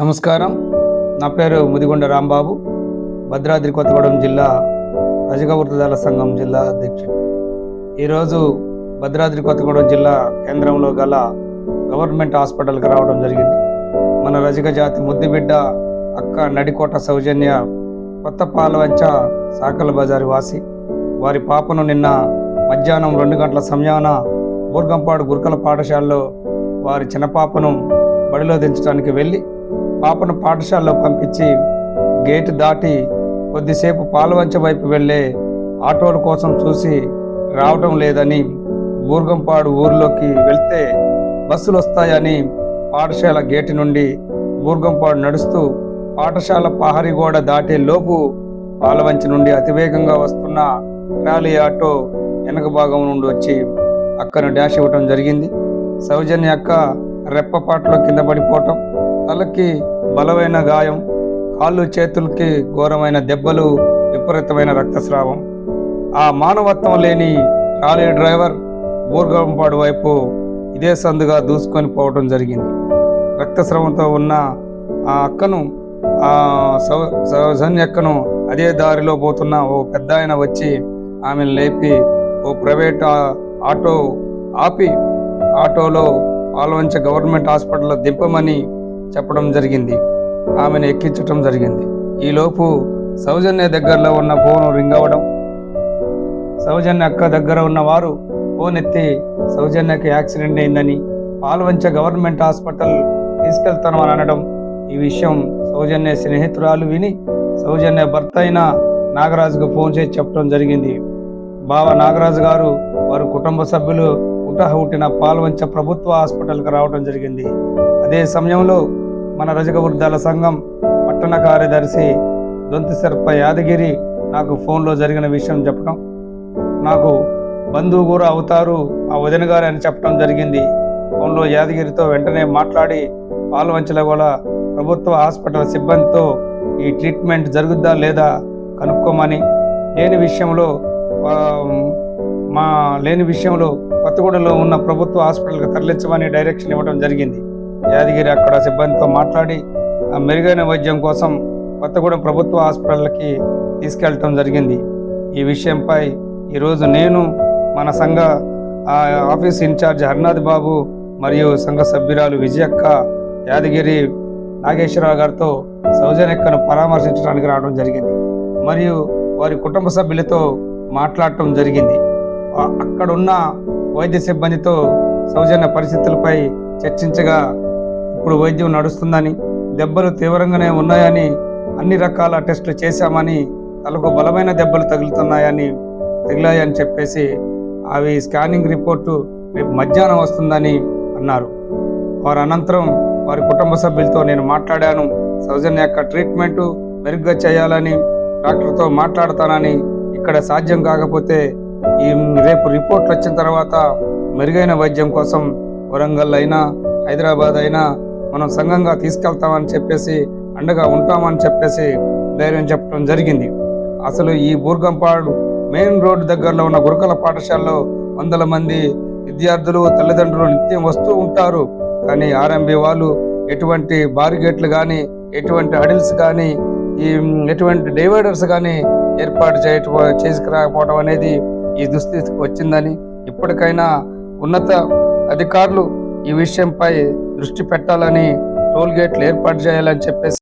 నమస్కారం. నా పేరు ముదిగొండ రాంబాబు. భద్రాద్రి కొత్తగూడెం జిల్లా రజక వృద్ధదాల సంఘం జిల్లా అధ్యక్షుడు. ఈరోజు భద్రాద్రి కొత్తగూడెం జిల్లా కేంద్రంలో గల గవర్నమెంట్ హాస్పిటల్కి రావడం జరిగింది. మన రజక జాతి ముద్దుబిడ్డ అక్క నడికోట సౌజన్య కొత్త పాలవంచ సాకల బజారి వాసి. వారి పాపను నిన్న మధ్యాహ్నం రెండు గంటల సమయాన బూర్గంపాడు గురుకల పాఠశాలలో వారి చిన్న పాపను బడిలో దించడానికి వెళ్ళి పాపను పాఠశాలలో పంపించి గేటు దాటి కొద్దిసేపు పాలవంచ వైపు వెళ్ళే ఆటోల కోసం చూసి రావడం లేదని బూర్గంపాడు ఊర్లోకి వెళ్తే బస్సులు వస్తాయని పాఠశాల గేటు నుండి బూర్గంపాడు నడుస్తూ పాఠశాల పహరి గోడ దాటే లోపు పాలవంచి నుండి అతివేగంగా వస్తున్న ట్రాలీ ఆటో వెనక భాగం నుండి వచ్చి అక్కను డాష్ ఇవ్వటం జరిగింది. సౌజన్య అక్క రెప్పపాట్లో కింద పడిపోవటం తలకి బలమైన గాయం కాళ్ళు చేతులకి ఘోరమైన దెబ్బలు విపరీతమైన రక్తస్రావం. ఆ మానవత్వం లేని ట్రాలీ డ్రైవర్ బూర్గంపాడు వైపు ఇదే సందుగా దూసుకొని పోవడం జరిగింది. రక్తస్రావంతో ఉన్న ఆ అక్కను ఆ సౌజన్య అక్కను అదే దారిలో పోతున్న ఓ పెద్ద ఆయన వచ్చి ఆమెను లేపి ఓ ప్రైవేట్ ఆటో ఆపి ఆటోలో పాల్వంచ గవర్నమెంట్ హాస్పిటల్లో దింపమని చెప్పడం జరిగింది. ఆమెను ఎక్కించడం జరిగింది. ఈలోపు సౌజన్య దగ్గరలో ఉన్న ఫోను రింగ్ అవ్వడం సౌజన్య అక్క దగ్గర ఉన్న వారు ఫోన్ ఎత్తి సౌజన్యకి యాక్సిడెంట్ అయిందని పాల్వంచ గవర్నమెంట్ హాస్పిటల్ తీసుకెళ్తాను అని అనడం. ఈ విషయం సౌజన్య స్నేహితురాలు విని సౌజన్య భర్త అయిన నాగరాజుకు ఫోన్ చేసి చెప్పడం జరిగింది. బావ నాగరాజు గారు వారి కుటుంబ సభ్యులు ఉటహ ఉట్టిన పాల్వంచ ప్రభుత్వ హాస్పిటల్కి రావడం జరిగింది. అదే సమయంలో మన రజక వృద్ధాల సంఘం పట్టణ కార్యదర్శి దొంతి సర్ప యాదగిరి నాకు ఫోన్లో జరిగిన విషయం చెప్పడం నాకు బంధువు కూడా అవుతారు ఆ వదిన గారు అని చెప్పడం జరిగింది. ఫోన్లో యాదగిరితో వెంటనే మాట్లాడి పాల్వంచల కూడా ప్రభుత్వ హాస్పిటల్ సిబ్బందితో ఈ ట్రీట్మెంట్ జరుగుద్దా లేదా కనుక్కోమని లేని విషయంలో మా లేని విషయంలో కొత్తగూడలో ఉన్న ప్రభుత్వ హాస్పిటల్కి తరలించమని డైరెక్షన్ ఇవ్వడం జరిగింది. యాదగిరి అక్కడ సిబ్బందితో మాట్లాడి ఆ మెరుగైన వైద్యం కోసం కొత్తగూడెం ప్రభుత్వ హాస్పిటల్కి తీసుకెళ్ళటం జరిగింది. ఈ విషయంపై ఈరోజు నేను మన సంఘ ఆ, ఆఫీస్ ఇన్ఛార్జ్ హరినాథ్ బాబు మరియు సంఘ సభ్యురాలు విజయక్క యాదగిరి నాగేశ్వరరావు గారితో సౌజన్యక్కను పరామర్శించడానికి రావడం జరిగింది. మరియు వారి కుటుంబ సభ్యులతో మాట్లాడటం జరిగింది. అక్కడున్న వైద్య సిబ్బందితో సౌజన్య పరిస్థితులపై చర్చించగా ఇప్పుడు వైద్యం నడుస్తుందని దెబ్బలు తీవ్రంగానే ఉన్నాయని అన్ని రకాల టెస్టులు చేశామని తలకు బలమైన దెబ్బలు తగులుతున్నాయని తగిలాయని చెప్పేసి అవి స్కానింగ్ రిపోర్టు రేపు మధ్యాహ్నం వస్తుందని అన్నారు. వారు అనంతరం వారి కుటుంబ సభ్యులతో నేను మాట్లాడాను. సౌజన్య యొక్క ట్రీట్మెంటు మెరుగ్గా చేయాలని డాక్టర్తో మాట్లాడతానని ఇక్కడ సాధ్యం కాకపోతే ఈ రేపు రిపోర్ట్లు వచ్చిన తర్వాత మెరుగైన వైద్యం కోసం వరంగల్ అయినా హైదరాబాద్ అయినా మనం సంఘంగా తీసుకెళ్తామని చెప్పేసి అండగా ఉంటామని చెప్పేసి ధైర్యం చెప్పడం జరిగింది. అసలు ఈ బూర్గంపాడు మెయిన్ రోడ్డు దగ్గరలో ఉన్న గురుకుల పాఠశాలలో వందల మంది విద్యార్థులు తల్లిదండ్రులు నిత్యం వస్తూ ఉంటారు. కానీ ఆర్ఎంబి వాళ్ళు ఎటువంటి బారిగేట్లు కానీ ఎటువంటి హడిల్స్ కానీ ఈ ఎటువంటి డివైడర్స్ కానీ ఏర్పాటు చేయటం చేసుకురాకపోవడం అనేది ఈ దుస్థితికి వచ్చిందని ఇప్పటికైనా ఉన్నత అధికారులు ఈ విషయంపై దృష్టి పెట్టాలని టోల్ గేట్లు ఏర్పాటు చేయాలని చెప్పేసి